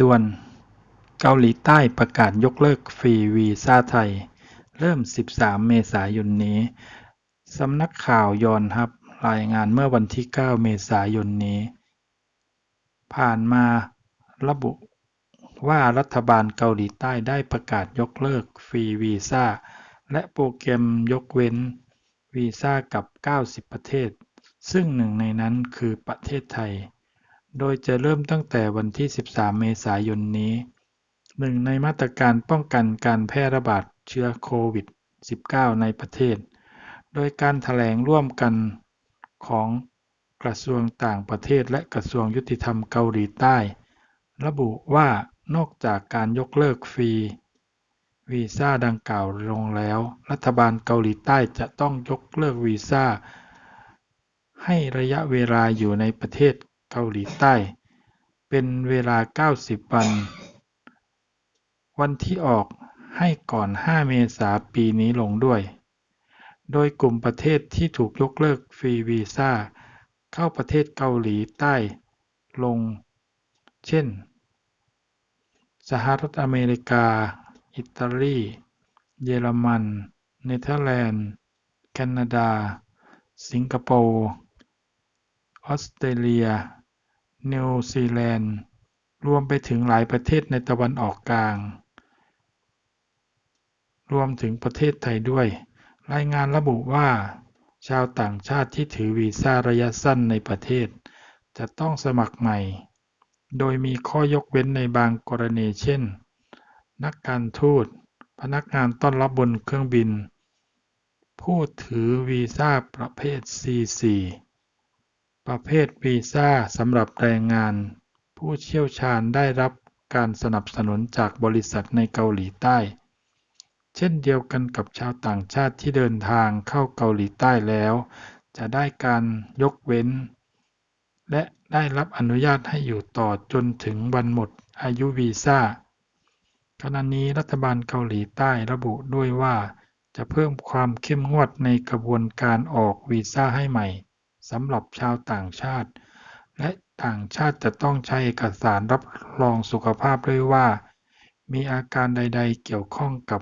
ด่วน เกาหลีใต้ประกาศยกเลิกฟรีวีซ่าไทย เริ่ม 13 เมษายนนี้ สำนักข่าวยอนฮับรายงานเมื่อวันที่ 9 เมษายนนี้ ผ่านมาระบุว่ารัฐบาลเกาหลีใต้ได้ประกาศยกเลิกฟรีวีซ่า และโปรแกรมยกเว้นวีซ่ากับ 90 ประเทศ ซึ่งหนึ่งในนั้นคือประเทศไทย โดยจะเริ่มตั้งแต่วันที่ 13 เมษายนนี้ หนึ่งในมาตรการป้องกันการแพร่ระบาดเชื้อโควิด -19 ในประเทศ โดยการแถลงร่วมกันของกระทรวงต่างประเทศและกระทรวงยุติธรรมเกาหลีใต้ ระบุว่านอกจากการยกเลิกฟรีวีซ่าดังกล่าวลงแล้ว รัฐบาลเกาหลีใต้จะต้องยกเลิกวีซ่าให้ระยะเวลาอยู่ในประเทศ เกาหลีใต้ เป็นเวลา90วัน วันที่ออกให้ก่อน 5 เมษายนปีนี้ลงด้วย โดยกลุ่มประเทศที่ถูกยกเลิกฟรีวีซ่า เข้าประเทศเกาหลีใต้ลง เช่น สหรัฐอเมริกา อิตาลี เยอรมัน เนเธอร์แลนด์ แคนาดา สิงคโปร์ ออสเตรเลีย นิวซีแลนด์ รวมไปถึงหลายประเทศในตะวันออกกลาง รวมถึงประเทศไทยด้วย รายงานระบุว่า ชาวต่างชาติที่ถือวีซ่าระยะสั้นในประเทศ จะต้องสมัครใหม่ โดยมีข้อยกเว้นในบางกรณีเช่น นักการทูต พนักงานต้อนรับบนเครื่องบิน ผู้ถือวีซ่าประเภท C4 ประเภทวีซ่าสำหรับแรงงาน ผู้เชี่ยวชาญได้รับการสนับสนุนจากบริษัทในเกาหลีใต้ เช่นเดียวกันกับชาวต่างชาติที่เดินทางเข้าเกาหลีใต้แล้ว จะได้การยกเว้น และได้รับอนุญาตให้อยู่ต่อจนถึงวันหมดอายุวีซ่าขณะนี้รัฐบาลเกาหลีใต้ระบุด้วยว่า จะเพิ่มความเข้มงวดในกระบวนการออกวีซ่าให้ใหม่ สำหรับชาวต่างชาติ และต่างชาติจะต้องใช้เอกสารรับรองสุขภาพด้วยว่า มีอาการใดๆเกี่ยวข้องกับ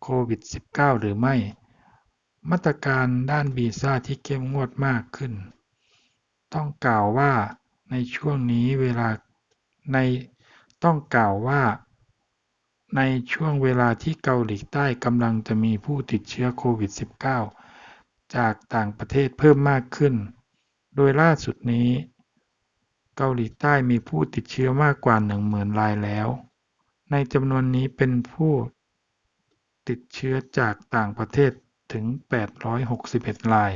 โควิด -19 หรือไม่ มาตรการด้านวีซ่าที่เข้มงวดมากขึ้น ต้องกล่าวว่าในช่วงนี้เวลาในต้องกล่าวว่า ในช่วงเวลาที่เกาหลีใต้กำลังจะมีผู้ติดเชื้อโควิด -19 จากต่างประเทศเพิ่มมากขึ้น โดยล่าสุดนี้ เกาหลีใต้มีผู้ติดเชื้อมากกว่า 10,000 รายแล้ว ในจำนวนนี้เป็นผู้ติดเชื้อจากต่างประเทศถึง 861 ราย